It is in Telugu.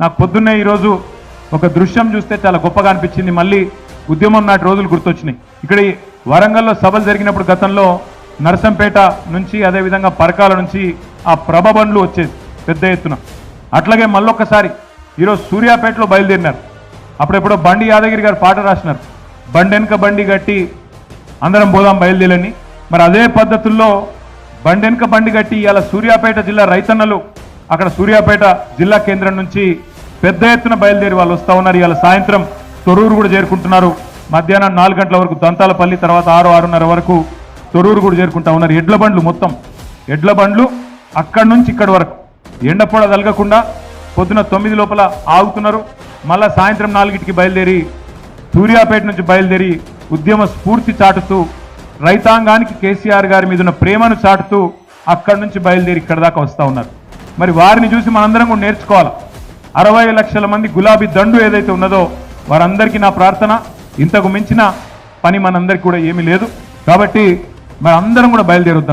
నాకు పొద్దున్నే ఈరోజు ఒక దృశ్యం చూస్తే చాలా గొప్పగా అనిపించింది. మళ్ళీ ఉద్యమం నాటి రోజులు గుర్తొచ్చినాయి. ఇక్కడ ఈ వరంగల్లో సభలు జరిగినప్పుడు గతంలో నరసంపేట నుంచి అదేవిధంగా పరకాల నుంచి ఆ ప్రభ బండ్లు వచ్చేది పెద్ద ఎత్తున. అట్లాగే మళ్ళొక్కసారి ఈరోజు సూర్యాపేటలో బయలుదేరినారు. అప్పుడెప్పుడో బండి యాదగిరి గారు పాట రాసినారు. బండి వెనుక బండి కట్టి అందరం పోదాం బయలుదేరని మరి అదే పద్ధతుల్లో బండి వెనుక బండి కట్టి ఇవాళ సూర్యాపేట జిల్లా రైతన్నలు అక్కడ సూర్యాపేట జిల్లా కేంద్రం నుంచి పెద్ద ఎత్తున బయలుదేరి వాళ్ళు వస్తూ ఉన్నారు. ఇవాళ సాయంత్రం తొరూరు కూడా చేరుకుంటున్నారు. మధ్యాహ్నం నాలుగు గంటల వరకు దంతాలపల్లి తర్వాత ఆరు ఆరున్నర వరకు తొరూరు కూడా చేరుకుంటా ఉన్నారు. ఎడ్ల బండ్లు మొత్తం. ఎడ్ల బండ్లు అక్కడి నుంచి ఇక్కడి వరకు. ఎండపొడ తలగకుండా పొద్దున తొమ్మిది లోపల ఆగుతున్నారు. మళ్ళా సాయంత్రం నాలుగిటికి బయలుదేరి సూర్యాపేట నుంచి బయలుదేరి ఉద్యమ స్ఫూర్తి చాటుతూ రైతాంగానికి కేసీఆర్ గారి మీద ఉన్న ప్రేమను చాటుతూ అక్కడి నుంచి బయలుదేరి ఇక్కడ దాకా వస్తూ ఉన్నారు. మరి వారిని చూసి మనందరం కూడా నేర్చుకోవాలి? అరవై లక్షల మంది గులాబీ దండు ఏదైతే ఉన్నదో వారందరికీ నా ప్రార్థన. ఇంతకు మించిన పని మనందరికీ కూడా ఏమీ లేదు. కాబట్టి మరి అందరం కూడా బయలుదేరుద్దాం.